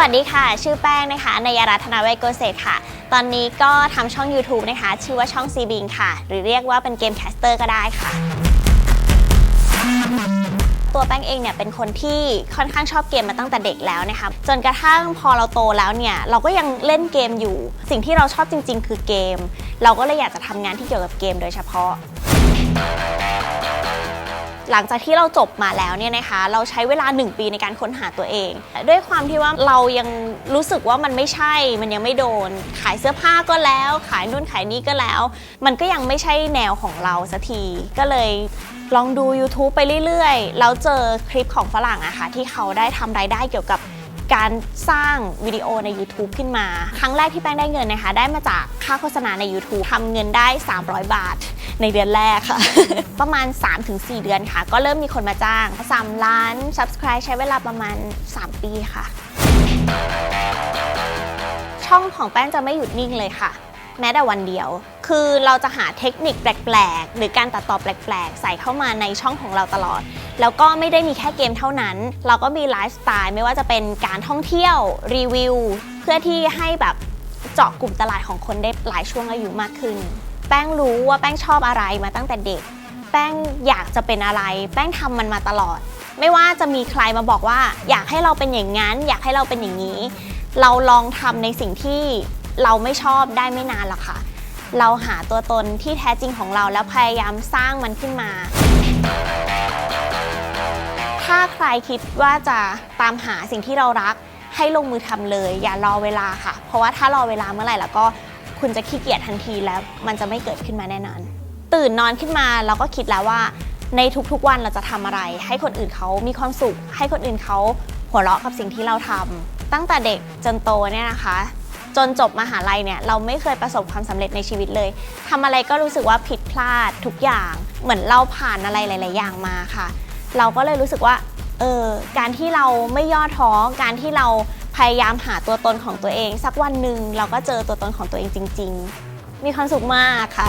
วัสดีค่ะ ชื่อแป้งนะคะนายรัตนาเวโกเศษค่ะ ตอนนี้ก็ทำช่อง YouTube นะคะ ชื่อว่าช่อง c b i n ค่ะ หรือเรียกว่าเป็นเกมแคสเตอร์ก็ได้ค่ะ ตัวแป้งเองเนี่ยเป็นคนที่ค่อนข้างชอบเกมมาตั้งแต่เด็กแล้วนะคะจนกระทั่งพอเราโตแล้วเนี่ยเราก็ยังเล่นเกมอยู่ สิ่งที่เราชอบจริง ๆ คือเกม เราก็เลยอยากจะทำงานที่เกี่ยวกับเกมโดยเฉพาะ หลังจากที่เราจบมาแล้วเนี่ยนะคะ เราใช้เวลา 1 ปีในการค้นหาตัวเอง ด้วยความที่ว่าเรายังรู้สึกว่ามันไม่ใช่ มันยังไม่โดน ขายเสื้อผ้าก็แล้ว ขายนู่นขายนี่ก็แล้ว มันก็ยังไม่ใช่แนวของเราสักที ก็เลยลองดู YouTube ไปเรื่อยๆ แล้วเจอคลิปของฝรั่งอะค่ะที่เขาได้ทำรายได้เกี่ยวกับการสร้างวิดีโอใน YouTube ขึ้นมา ครั้งแรกที่แป้งได้เงินนะคะ ได้มาจากค่าโฆษณาใน YouTube ทำเงินได้ 300 บาท ในเดือนแรกค่ะ ประมาณ 3-4 เดือนค่ะ ก็เริ่มมีคนมาจ้าง 3 ล้าน Subscribe ใช้เวลาประมาณ 3 ปีค่ะ ช่องของแป้งจะไม่หยุดนิ่งเลยค่ะ แม้แต่วันเดียว คือเราจะหาเทคนิคแปลกๆ หรือการตัดต่อแปลกๆ ใส่เข้ามาในช่องของเราตลอด แล้วก็ไม่ได้มีแค่เกมเท่านั้น เราก็มีไลฟ์สไตล์ไม่ว่าจะเป็นการท่องเที่ยวรีวิว เพื่อที่ให้แบบเจาะกลุ่มตลาดของคนได้หลายช่วงอายุมากขึ้น แป้งรู้ว่าแป้งชอบอะไรมาตั้งแต่เด็ก แป้งอยากจะเป็นอะไร แป้งทำมันมาตลอด ไม่ว่าจะมีใครมาบอกว่า อยากให้เราเป็นอย่างนั้น อยากให้เราเป็นอย่างนี้ เราลองทำในสิ่งที่เราไม่ชอบได้ไม่นานหรอกค่ะ เราหาตัวตนที่แท้จริงของเราแล้วพยายามสร้างมันขึ้นมา ถ้าใครคิดว่าจะตามหาสิ่งที่เรารักให้ลงมือทำเลย อย่ารอเวลาค่ะ เพราะว่าถ้ารอเวลาเมื่อไหร่แล้วก็ คุณจะขี้เกียจทันทีแล้วมันจะไม่เกิดขึ้นมาแน่นอน ตื่นนอนขึ้นมาเราก็คิดแล้วว่า ในทุกๆวันเราจะทำอะไร ให้คนอื่นเขามีความสุข ให้คนอื่นเขาหัวเราะกับสิ่งที่เราทำตั้งแต่เด็กจนโตเนี่ยนะคะ จนจบมหาลัยเนี่ยเราไม่เคยประสบความสำเร็จในชีวิตเลยทำอะไรก็รู้สึกว่าผิดพลาดทุกอย่าง เหมือนเราผ่านอะไรหลาย ๆ อย่างมาค่ะ เราก็เลยรู้สึกว่าเออการที่เราไม่ย่อท้อการที่เรา พยายามหาตัวตนของตัวเอง สักวันหนึ่งเราก็เจอตัวตนของตัวเองจริง ๆ มีความสุขมากค่ะ